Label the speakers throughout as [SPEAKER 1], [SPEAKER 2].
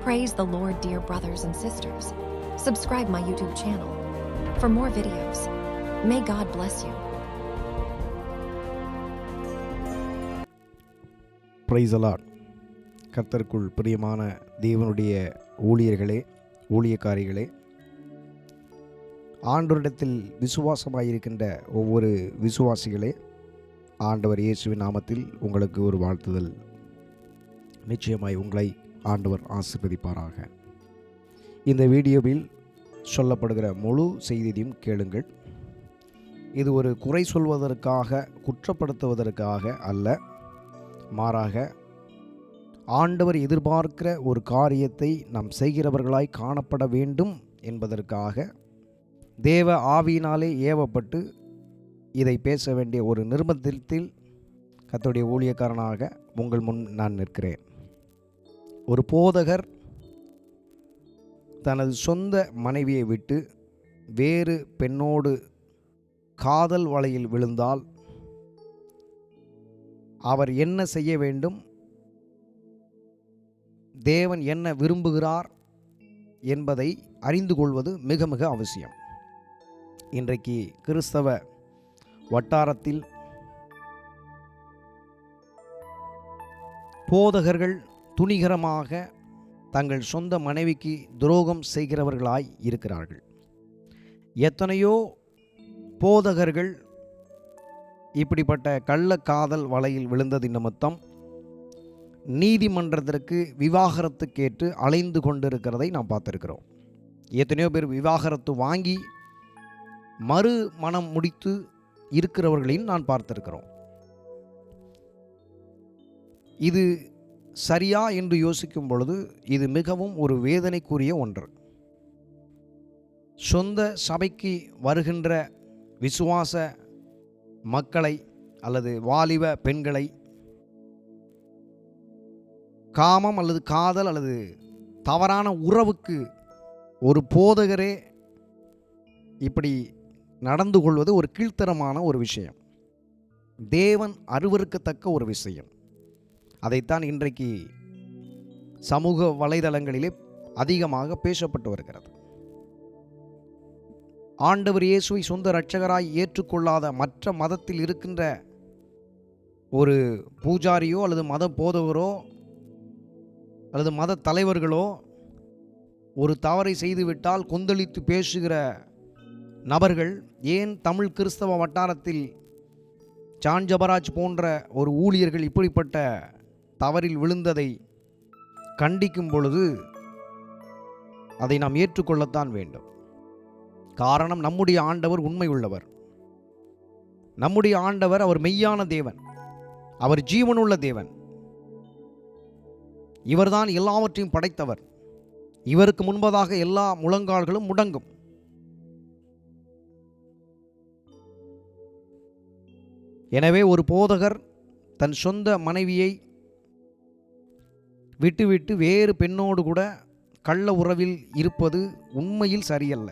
[SPEAKER 1] Praise the Lord, dear brothers and sisters. Subscribe my YouTube channel for more videos. May God bless you.
[SPEAKER 2] Praise the Lord கர்த்தருக்குள் பிரியமான தேவனுடைய ஊழியர்களே ஊழியக்காரிகளே ஆண்டோரிடத்தில் விசுவாசமாயிருக்கின்ற ஒவ்வொரு விசுவாசிகளே ஆண்டவர் இயேசுவின் நாமத்தில் உங்களுக்கு ஒரு வாழ்த்துதல் நிச்சயமாய் உங்களை ஆண்டவர் ஆசிர்வதிப்பாராக. இந்த வீடியோவில் சொல்லப்படுகிற முழு செய்தியையும் கேளுங்கள். இது ஒரு குறை சொல்வதற்காக குற்றப்படுத்துவதற்காக அல்ல. மாறாக ஆண்டவர் எதிர்பார்க்கிற ஒரு காரியத்தை நாம் செய்கிறவர்களாய் காணப்பட வேண்டும் என்பதற்காக தேவ ஆவியினாலே ஏவப்பட்டு இதை பேச வேண்டிய ஒரு நிர்பந்தத்தில் கத்தோடைய ஊழியக்காரனாக உங்கள் முன் நான் நிற்கிறேன். ஒரு போதகர் தனது சொந்த மனைவியை விட்டு வேறு பெண்ணோடு காதல் வலையில் விழுந்தால் அவர் என்ன செய்ய வேண்டும்? தேவன் என்ன விரும்புகிறார் என்பதை அறிந்து கொள்வது மிக மிக அவசியம். இன்றைக்கு கிறிஸ்தவ வட்டாரத்தில் போதகர்கள் துணிகரமாக தங்கள் சொந்த மனைவிக்கு துரோகம் செய்கிறவர்களாய் இருக்கிறார்கள். எத்தனையோ போதகர்கள் இப்படிப்பட்ட கள்ளக்காதல் வலையில் விழுந்தது நிமித்தம் நீதிமன்றத்திற்கு விவாகரத்து கேட்டு அலைந்து கொண்டிருக்கிறதை நாம் பார்த்துருக்கிறோம். எத்தனையோ பேர் விவாகரத்து வாங்கி மறு மனம் முடித்து இருக்கிறவர்களையும் நான் பார்த்துருக்கிறோம். இது சரியா என்று யோசிக்கும் பொழுது இது மிகவும் ஒரு வேதனைக்குரிய ஒன்று. சொந்த சபைக்கு வருகின்ற விசுவாச மக்களை அல்லது வாலிப பெண்களை காமம் அல்லது காதல் அல்லது தவறான உறவுக்கு ஒரு போதகரே இப்படி நடந்து கொள்வது ஒரு கீழ்த்தரமான ஒரு விஷயம். தேவன் அருவருக்கத்தக்க ஒரு விஷயம். அதைத்தான் இன்றைக்கு சமூக வலைதளங்களிலே அதிகமாக பேசப்பட்டு வருகிறது. ஆண்டவர் இயேசுவை சொந்த இரட்சகராய் ஏற்றுக்கொள்ளாத மற்ற மதத்தில் இருக்கின்ற ஒரு பூஜாரியோ அல்லது மத போதகரோ அல்லது மத தலைவர்களோ ஒரு தவறை செய்துவிட்டால் கொந்தளித்து பேசுகிற நபர்கள் ஏன் தமிழ் கிறிஸ்தவ வட்டாரத்தில் சாஞ்சபராஜ் ஜபராஜ் போன்ற ஒரு ஊழியர்கள் இப்படிப்பட்ட தவறில் விழுந்ததை கண்டிக்கும் பொழுது அதை நாம் ஏற்றுக்கொள்ளத்தான் வேண்டும். காரணம் நம்முடைய ஆண்டவர் உண்மை உள்ளவர். நம்முடைய ஆண்டவர் அவர் மெய்யான தேவன். அவர் ஜீவனுள்ள தேவன். இவர்தான் எல்லாவற்றையும் படைத்தவர். இவருக்கு முன்பதாக எல்லா முழங்கால்களும் முடங்கும். எனவே ஒரு போதகர் தன் சொந்த மனைவியை விட்டுவிட்டு வேறு பெண்ணோடு கூட கள்ள உறவில் இருப்பது உண்மையில் சரியல்ல.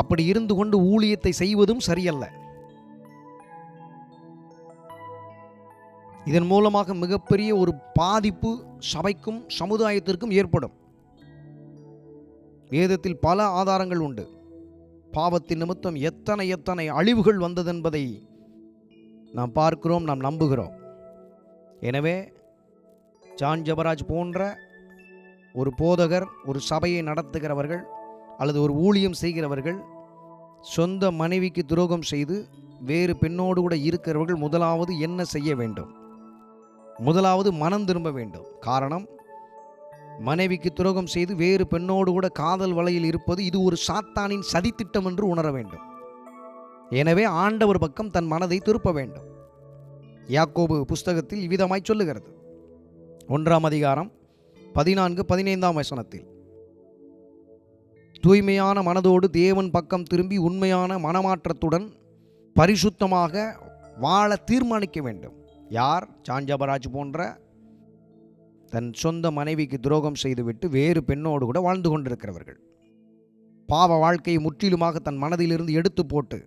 [SPEAKER 2] அப்படி இருந்து கொண்டு ஊழியத்தை செய்வதும் சரியல்ல. இதன் மூலமாக மிகப்பெரிய ஒரு பாதிப்பு சபைக்கும் சமுதாயத்திற்கும் ஏற்படும். வேதத்தில் பல ஆதாரங்கள் உண்டு. பாவத்தின் நிமித்தம் எத்தனை எத்தனை அழிவுகள் வந்ததென்பதை நாம் பார்க்கிறோம் நாம் நம்புகிறோம். எனவே ஜான் ஜபராஜ் போன்ற ஒரு போதகர் ஒரு சபையை நடத்துகிறவர்கள் அல்லது ஒரு ஊழியம் செய்கிறவர்கள் சொந்த மனைவிக்கு துரோகம் செய்து வேறு பெண்ணோடு கூட இருக்கிறவர்கள் முதலாவது என்ன செய்ய வேண்டும்? முதலாவது மனம் திரும்ப வேண்டும். காரணம் மனைவிக்கு துரோகம் செய்து வேறு பெண்ணோடு கூட காதல் வலையில் இருப்பது இது ஒரு சாத்தானின் சதித்திட்டம் என்று உணர வேண்டும். எனவே ஆண்டவர் பக்கம் தன் மனதை திருப்ப வேண்டும். யாக்கோபு புஸ்தகத்தில் இவ்விதமாய் சொல்லுகிறது. ஒன்றாம் அதிகாரம் பதினான்கு பதினைந்தாம் வசனத்தில். தூய்மையான மனதோடு தேவன் பக்கம் திரும்பி உண்மையான மனமாற்றத்துடன் பரிசுத்தமாக வாழ தீர்மானிக்க வேண்டும். யார்? சாஞ்சபராஜ் போன்ற தன் சொந்த மனைவிக்கு துரோகம் செய்துவிட்டு வேறு பெண்ணோடு கூட வாழ்ந்து கொண்டிருக்கிறவர்கள். பாவ வாழ்க்கையை முற்றிலுமாக தன் மனதிலிருந்து எடுத்து போட்டு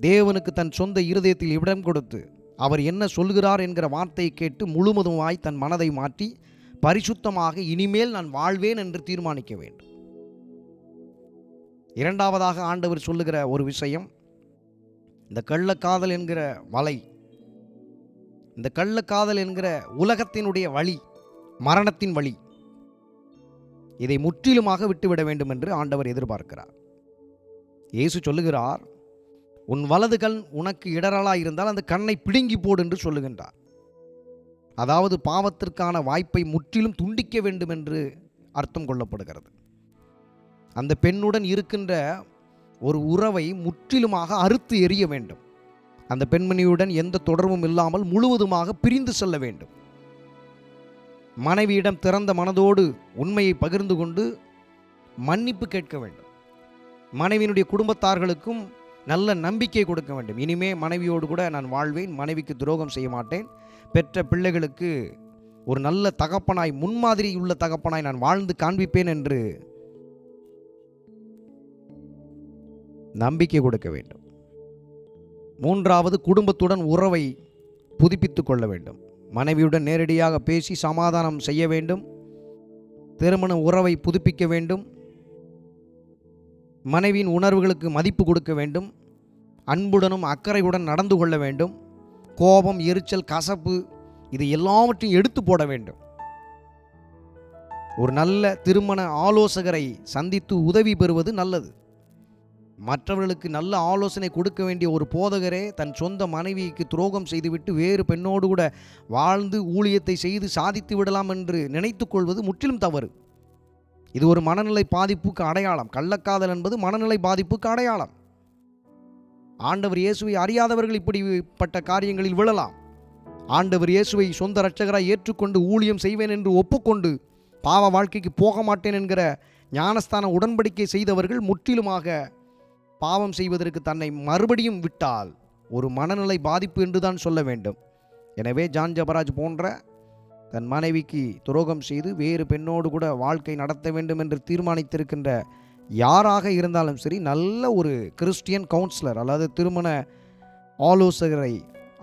[SPEAKER 2] தேவனுக்கு தன் சொந்த இருதயத்தில் இடம் கொடுத்து அவர் என்ன சொல்கிறார் என்கிற வார்த்தையை கேட்டு முழுவதுமாய் தன் மனதை மாற்றி பரிசுத்தமாக இனிமேல் நான் வாழ்வேன் என்று தீர்மானிக்க வேண்டும். இரண்டாவதாக ஆண்டவர் சொல்லுகிற ஒரு விஷயம் இந்த கள்ளக்காதல் என்கிற வலை இந்த கள்ளக்காதல் என்கிற உலகத்தினுடைய வழி மரணத்தின் வழி இதை முற்றிலுமாக விட்டுவிட வேண்டும் என்று ஆண்டவர் எதிர்பார்க்கிறார். இயேசு சொல்லுகிறார் உன் வலது கண் உனக்கு இடரலாக இருந்தால் அந்த கண்ணை பிடுங்கி போடு என்று சொல்லுகின்றார். அதாவது பாவத்திற்கான வாய்ப்பை முற்றிலும் துண்டிக்க வேண்டும் என்று அர்த்தம் கொள்ளப்படுகிறது. அந்த பெண்ணுடன் இருக்கின்ற ஒரு உறவை முற்றிலுமாக அறுத்து எறிய வேண்டும். அந்த பெண்மணியுடன் எந்த தொடர்பும் இல்லாமல் முழுவதுமாக பிரிந்து செல்ல வேண்டும். மனைவியிடம் திறந்த மனதோடு உண்மையை பகிர்ந்து கொண்டு மன்னிப்பு கேட்க வேண்டும். மனைவியினுடைய குடும்பத்தார்களுக்கும் நல்ல நம்பிக்கை கொடுக்க வேண்டும். இனிமே மனைவியோடு கூட நான் வாழ்வேன் மனைவிக்கு துரோகம் செய்ய மாட்டேன். பெற்ற பிள்ளைகளுக்கு ஒரு நல்ல தகப்பனாய் முன்மாதிரி உள்ள தகப்பனாய் நான் வாழ்ந்து காண்பிப்பேன் என்று நம்பிக்கை கொடுக்க வேண்டும். மூன்றாவது குடும்பத்துடன் உறவை புதுப்பித்து கொள்ள வேண்டும். மனைவியுடன் நேரடியாக பேசி சமாதானம் செய்ய வேண்டும். திருமண உறவை புதுப்பிக்க வேண்டும். மனைவியின் உணர்வுகளுக்கு மதிப்பு கொடுக்க வேண்டும். அன்புடனும் அக்கறையுடன் நடந்து கொள்ள வேண்டும். கோபம் எரிச்சல் கசப்பு இது எல்லாவற்றையும் எடுத்து போட வேண்டும். ஒரு நல்ல திருமண ஆலோசகரை சந்தித்து உதவி பெறுவது நல்லது. மற்றவர்களுக்கு நல்ல ஆலோசனை கொடுக்க வேண்டிய ஒரு போதகரே தன் சொந்த மனைவிக்கு துரோகம் செய்துவிட்டு வேறு பெண்ணோடு கூட வாழ்ந்து ஊழியத்தை செய்து சாதித்து விடலாம் என்று நினைத்து கொள்வது முற்றிலும் தவறு. இது ஒரு மனநிலை பாதிப்புக்கு அடையாளம். கள்ளக்காதல் என்பது மனநிலை பாதிப்புக்கு அடையாளம். ஆண்டவர் இயேசுவை அறியாதவர்கள் இப்படிப்பட்ட காரியங்களில் விழலாம். ஆண்டவர் இயேசுவை சொந்த இரட்சகராய் ஏற்றுக்கொண்டு ஊழியம் செய்வேன் என்று ஒப்புக்கொண்டு பாவ வாழ்க்கைக்கு போக மாட்டேன் என்கிற ஞானஸ்தான உடன்படிக்கை செய்தவர்கள் முற்றிலுமாக பாவம் செய்வதற்கு தன்னை மறுபடியும் விட்டால் ஒரு மனநிலை பாதிப்பு என்று தான் சொல்ல வேண்டும். எனவே ஜான் ஜபராஜ் போன்ற தன் மனைவிக்கு துரோகம் செய்து வேறு பெண்ணோடு கூட வாழ்க்கை நடத்த வேண்டும் என்று தீர்மானித்திருக்கின்ற யாராக இருந்தாலும் சரி நல்ல ஒரு கிறிஸ்டியன் கவுன்சிலர் அதாவது திருமண ஆலோசகரை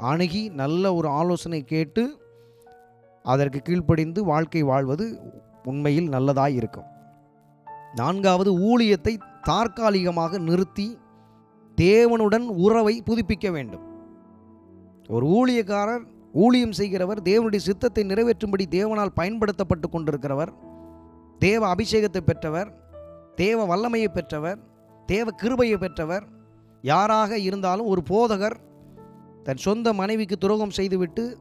[SPEAKER 2] அணுகி நல்ல ஒரு ஆலோசனை கேட்டு அதற்கு கீழ்ப்படிந்து வாழ்க்கை வாழ்வது உண்மையில் நல்லதாய் இருக்கும். நான்காவது ஊழியத்தை தற்காலிகமாக நிறுத்தி தேவனுடன் உறவை புதுப்பிக்க வேண்டும். ஒரு ஊழியக்காரர் ஊழியம் செய்கிறவர் தேவனுடைய சித்தத்தை நிறைவேற்றும்படி தேவனால் பயன்படுத்தப்பட்டு கொண்டிருக்கிறவர் தேவ அபிஷேகத்தை பெற்றவர் தேவ வல்லமையை பெற்றவர் தேவ கிருபையை பெற்றவர் யாராக இருந்தாலும் ஒரு போதகர் தன் சொந்த மனைவிக்கு துரோகம் செய்துவிட்டு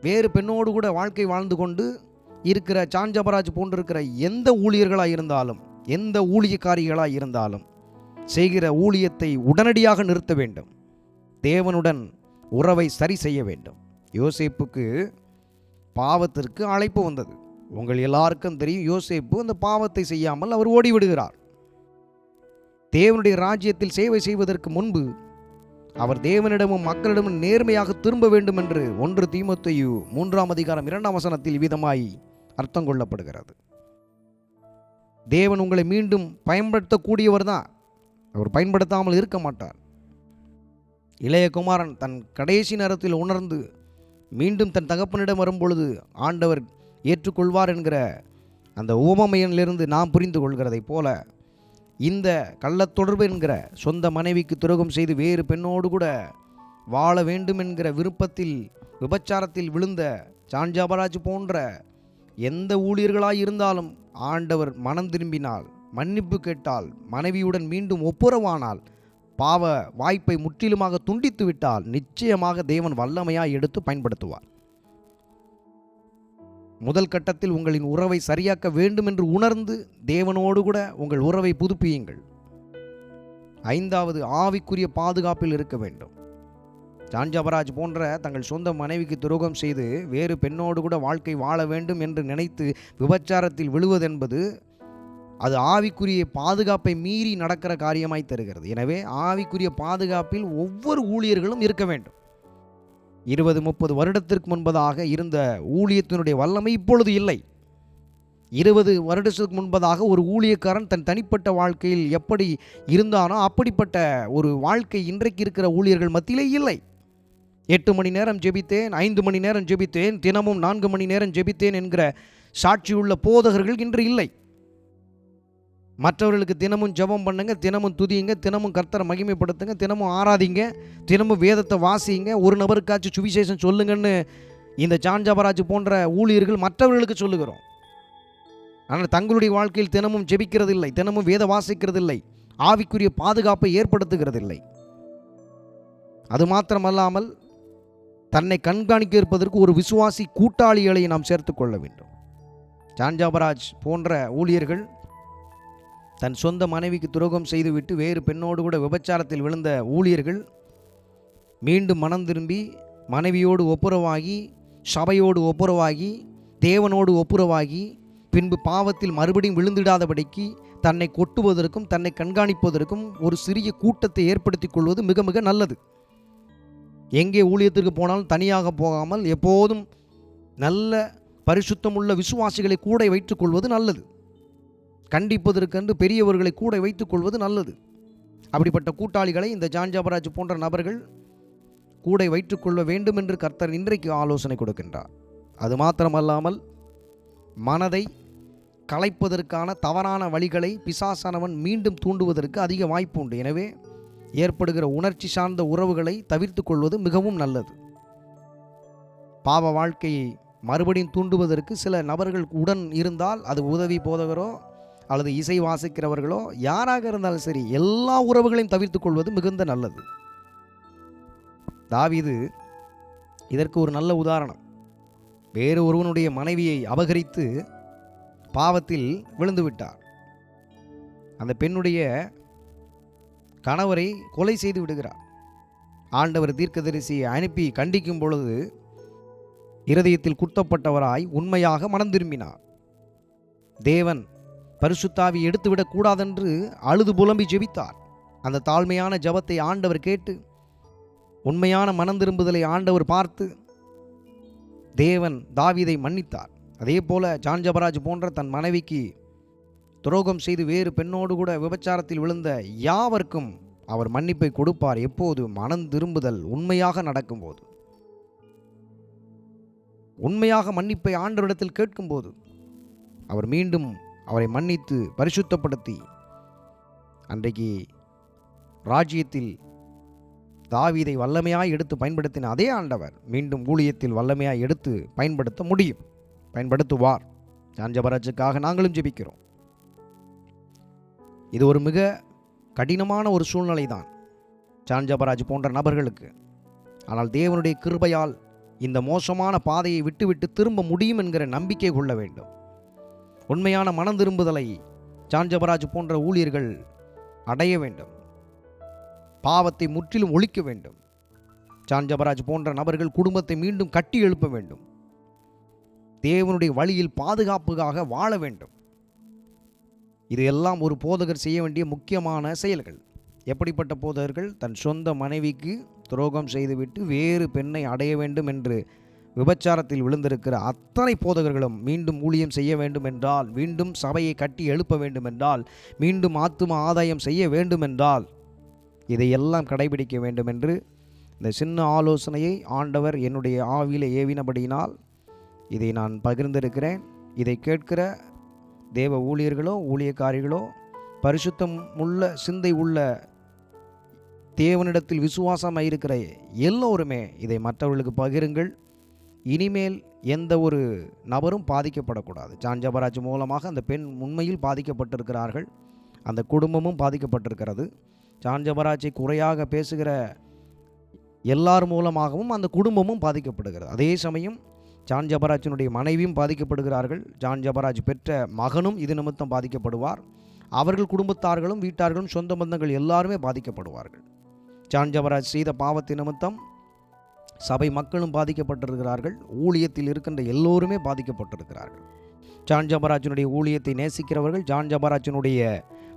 [SPEAKER 2] வேறு பெண்ணோடு கூட வாழ்க்கை வாழ்ந்து கொண்டு இருக்கிற சாஞ்சபராஜ் போன்றிருக்கிற எந்த ஊழியர்களாக இருந்தாலும் எந்த ஊழியக்காரிகளாக இருந்தாலும் செய்கிற ஊழியத்தை உடனடியாக நிறுத்த வேண்டும். தேவனுடன் உறவை சரி செய்ய வேண்டும். யோசேப்புக்கு பாவத்திற்கு அழைப்பு வந்தது. உங்கள் எல்லாருக்கும் தெரியும் யோசேப்பு அந்த பாவத்தை செய்யாமல் அவர் ஓடிவிடுகிறார். தேவனுடைய ராஜ்யத்தில் சேவை செய்வதற்கு முன்பு அவர் தேவனிடமும் மக்களிடமும் நேர்மையாக திரும்ப வேண்டும் என்று ஒன்று தீமத்தையு மூன்றாம் அதிகாரம் இரண்டாம் வசனத்தில் விதமாய் அர்த்தம் கொள்ளப்படுகிறது. தேவன் உங்களை மீண்டும் பயன்படுத்தக்கூடியவர் தான் அவர் பயன்படுத்தாமல் இருக்க மாட்டார். இளைய குமாரன் தன் கடைசி நேரத்தில் உணர்ந்து மீண்டும் தன் தகப்பனிடம் வரும்பொழுது ஆண்டவர் ஏற்றுக்கொள்வார் என்கிற அந்த உவமையிலிருந்து நாம் புரிந்து கொள்கிறதைப் போல இந்த கள்ளத்தொடர்பு என்கிற சொந்த மனைவிக்கு துரோகம் செய்து வேறு பெண்ணோடு கூட வாழ வேண்டும் என்கிற விருப்பத்தில் விபச்சாரத்தில் விழுந்த சான்ஜாபராஜ் போன்ற எந்த ஊழியர்களாய் இருந்தாலும் ஆண்டவர் மனம் திரும்பினால் மன்னிப்பு கேட்டால் மனைவியுடன் மீண்டும் ஒப்புரவானால் பாவ வாய்ப்பை முற்றிலுமாக துண்டித்து விட்டால் நிச்சயமாக தேவன் வல்லமையாக எடுத்து பயன்படுத்துவார். முதல் கட்டத்தில் உங்களின் உறவை சரியாக்க வேண்டும் என்று உணர்ந்து தேவனோடு கூட உங்கள் உறவை புதுப்பியுங்கள். ஐந்தாவது ஆவிக்குரிய பாதுகாப்பில் இருக்க வேண்டும். ஜான்ஜபராஜ் போன்ற தங்கள் சொந்த மனைவிக்கு துரோகம் செய்து வேறு பெண்ணோடு கூட வாழ்க்கை வாழ வேண்டும் என்று நினைத்து விபச்சாரத்தில் விழுவதென்பது அது ஆவிக்குரிய பாதுகாப்பை மீறி நடக்கிற காரியமாய் தருகிறது. எனவே ஆவிக்குரிய பாதுகாப்பில் ஒவ்வொரு ஊழியர்களும் இருக்க வேண்டும். இருபது முப்பது வருடத்திற்கு முன்பதாக இருந்த ஊழியத்தினுடைய வல்லமை இப்பொழுது இல்லை. இருபது வருடத்துக்கு முன்பதாக ஒரு ஊழியக்காரன் தன் தனிப்பட்ட வாழ்க்கையில் எப்படி இருந்தானோ அப்படிப்பட்ட ஒரு வாழ்க்கை இன்றைக்கு இருக்கிற ஊழியர்கள் மத்தியிலே இல்லை. எட்டு மணி நேரம் ஜெபித்தேன் ஐந்து மணி நேரம் ஜெபித்தேன் தினமும் நான்கு மணி நேரம் ஜெபித்தேன் என்கிற சாட்சியுள்ள போதகர்கள் இன்று இல்லை. மற்றவர்களுக்கு தினமும் ஜெபம் பண்ணுங்கள் தினமும் துதியுங்க தினமும் கர்த்தரை மகிமைப்படுத்துங்க தினமும் ஆராதிங்க தினமும் வேதத்தை வாசிங்க ஒரு நபருக்காச்சும் சுவிசேஷம் சொல்லுங்கன்னு இந்த சாஞ்சாபராஜ் போன்ற ஊழியர்கள் மற்றவர்களுக்கு சொல்லுகிறோம். ஆனால் தங்களுடைய வாழ்க்கையில் தினமும் ஜெபிக்கிறதில்லை தினமும் வேத வாசிக்கிறதில்லை ஆவிக்குரிய பாதுகாப்பை ஏற்படுத்துகிறதில்லை. அது மாத்திரமல்லாமல் தன்னை கண்காணிக்க இருப்பதற்கு ஒரு விசுவாசி கூட்டாளிகளை நாம் சேர்த்து கொள்ள வேண்டும். ஜான்ஜாபராஜ் போன்ற ஊழியர்கள் தன் சொந்த மனைவிக்கு துரோகம் செய்துவிட்டு வேறு பெண்ணோடு கூட விபச்சாரத்தில் விழுந்த ஊழியர்கள் மீண்டும் மனம் திரும்பி மனைவியோடு ஒப்புரவாகி சபையோடு ஒப்புரவாகி தேவனோடு ஒப்புரவாகி பின்பு பாவத்தில் மறுபடியும் விழுந்திடாதபடிக்கு தன்னை கொட்டுவதற்கும் தன்னை கண்காணிப்பதற்கும் ஒரு சிறிய கூட்டத்தை ஏற்படுத்தி கொள்வது மிக மிக நல்லது. எங்கே ஊழியத்திற்கு போனாலும் தனியாக போகாமல் எப்போதும் நல்ல பரிசுத்தமுள்ள விசுவாசிகளை கூட வைத்துக்கொள்வது நல்லது. கண்டிப்பதற்கென்று பெரியவர்களை கூட வைத்துக்கொள்வது நல்லது. அப்படிப்பட்ட கூட்டாளிகளை இந்த ஜான்ஜாபராஜ் போன்ற நபர்கள் கூட வைத்துக்கொள்ள வேண்டும் என்று கர்த்தர் இன்றைக்கு ஆலோசனை கொடுக்கின்றார். அது மாத்திரமல்லாமல் மனதை கலைப்பதற்கான தவறான வழிகளை பிசாசானவன் மீண்டும் தூண்டுவதற்கு அதிக வாய்ப்பு உண்டு. எனவே ஏற்படுகிற உணர்ச்சி சார்ந்த உறவுகளை தவிர்த்து கொள்வது மிகவும் நல்லது. பாவ வாழ்க்கையை மறுபடியும் தூண்டுவதற்கு சில நபர்கள் உடன் இருந்தால் அது உதவி போதகரோ அல்லது இசை வாசிக்கிறவர்களோ யாராக இருந்தாலும் சரி எல்லா உறவுகளையும் தவிர்த்து கொள்வது மிகுந்த நல்லது. தாவிது இதற்கு ஒரு நல்ல உதாரணம். வேறு ஒருவனுடைய மனைவியை அபகரித்து பாவத்தில் விழுந்து விட்டார். அந்த பெண்ணுடைய கணவரை கொலை செய்து விடுகிறார். ஆண்டவர் தீர்க்கதரிசியை அனுப்பி கண்டிக்கும் பொழுது இருதயத்தில் குத்தப்பட்டவராய் உண்மையாக மனம் திரும்பினார். தேவன் பரிசுத்தாவி எடுத்துவிடக் கூடாதென்று அழுது புலம்பி ஜெபித்தார். அந்த தாழ்மையான ஜெபத்தை ஆண்டவர் கேட்டு உண்மையான மனந்திரும்புதலை ஆண்டவர் பார்த்து தேவன் தாவீதை மன்னித்தார். அதே போல ஜான்ஜபராஜ் போன்ற தன் மனைவிக்கு துரோகம் செய்து வேறு பெண்ணோடு கூட விபச்சாரத்தில் விழுந்த யாவர்க்கும் அவர் மன்னிப்பை கொடுப்பார். எப்போது? மனம் திரும்புதல் உண்மையாக நடக்கும்போது. உண்மையாக மன்னிப்பை ஆண்டவரிடத்தில் கேட்கும்போது. அவர் மீண்டும் அவரை மன்னித்து பரிசுத்தப்படுத்தி. அன்றைக்கு ராஜ்யத்தில் தாவீதை வல்லமையாய் எடுத்து பயன்படுத்தின அதே ஆண்டவர் மீண்டும் ஊழியத்தில் வல்லமையாய் எடுத்து பயன்படுத்த முடியும். பயன்படுத்துவார். ஜான்ஜபராஜுக்காக நாங்களும் ஜெபிக்கிறோம். இது ஒரு மிக கடினமான ஒரு சூழ்நிலை தான் ஜான்ஜபராஜ் போன்ற நபர்களுக்கு. ஆனால் தேவனுடைய கிருபையால் இந்த மோசமான பாதையை விட்டுவிட்டு திரும்ப முடியும் என்கிற நம்பிக்கை கொள்ள வேண்டும். உண்மையான மனம் திரும்புதலை ஜான்ஜபராஜ் போன்ற ஊழியர்கள் அடைய வேண்டும். பாவத்தை முற்றிலும் ஒழிக்க வேண்டும். ஜான்ஜபராஜ் போன்ற நபர்கள் குடும்பத்தை மீண்டும் கட்டி எழுப்ப வேண்டும். தேவனுடைய வழியில் பாதுகாப்புக்காக வாழ வேண்டும். இது எல்லாம் ஒரு போதகர் செய்ய வேண்டிய முக்கியமான செயல்கள். எப்படிப்பட்ட போதகர்கள்? தன் சொந்த மனைவிக்கு துரோகம் செய்துவிட்டு வேறு பெண்ணை அடைய வேண்டும் என்று விபச்சாரத்தில் விழுந்திருக்கிற அத்தனை போதகர்களும் மீண்டும் ஊழியம் செய்ய வேண்டும் என்றால் மீண்டும் சபையை கட்டி எழுப்ப வேண்டும் என்றால் மீண்டும் ஆத்தும ஆதாயம் செய்ய வேண்டும் என்றால் இதையெல்லாம் கடைபிடிக்க வேண்டும் என்று இந்த சின்ன ஆலோசனையை ஆண்டவர் என்னுடைய ஆவியில் ஏவினபடியினால் இதை நான் பகிர்ந்திருக்கிறேன். இதை கேட்கிற தேவ ஊழியர்களோ ஊழியக்காரிகளோ பரிசுத்தம் உள்ள சிந்தை உள்ள தேவனிடத்தில் விசுவாசமாக இருக்கிற எல்லோருமே இதை மற்றவர்களுக்கு பகிருங்கள். இனிமேல் எந்த ஒரு நபரும் பாதிக்கப்படக்கூடாது. ஜான் ஜபராஜ் மூலமாக அந்த பெண் உண்மையில் பாதிக்கப்பட்டிருக்கிறார்கள். அந்த குடும்பமும் பாதிக்கப்பட்டிருக்கிறது. ஜான் ஜபராஜை குறையாக பேசுகிற எல்லார் மூலமாகவும் அந்த குடும்பமும் பாதிக்கப்படுகிறது. அதே சமயம் ஜான் ஜபராஜினுடைய மனைவியும் பாதிக்கப்படுகிறார்கள். ஜான் ஜபராஜ் பெற்ற மகனும் இது நிமித்தம் பாதிக்கப்படுவார். அவர்கள் குடும்பத்தார்களும் வீட்டார்களும் சொந்த பந்தங்கள் எல்லாருமே பாதிக்கப்படுவார்கள். ஜான் ஜபராஜ் செய்த பாவத்தின் நிமித்தம் சபை மக்களும் பாதிக்கப்பட்டிருக்கிறார்கள். ஊழியத்தில் இருக்கின்ற எல்லோருமே பாதிக்கப்பட்டிருக்கிறார்கள். ஜான் ஜபராஜனுடைய ஊழியத்தை நேசிக்கிறவர்கள் ஜான் ஜபராஜனுடைய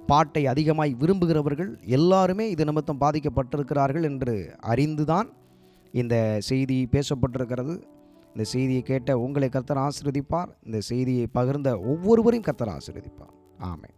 [SPEAKER 2] பாட்டை அதிகமாய் விரும்புகிறவர்கள் எல்லாருமே இது நிமித்தம் பாதிக்கப்பட்டிருக்கிறார்கள் என்று அறிந்துதான் இந்த செய்தி பேசப்பட்டிருக்கிறது. இந்த செய்தியை கேட்ட உங்களை கர்த்தர் ஆசீர்வதிப்பார். இந்த செய்தியை பகிர்ந்த ஒவ்வொருவரையும் கர்த்தர் ஆசீர்வதிப்பார். ஆமை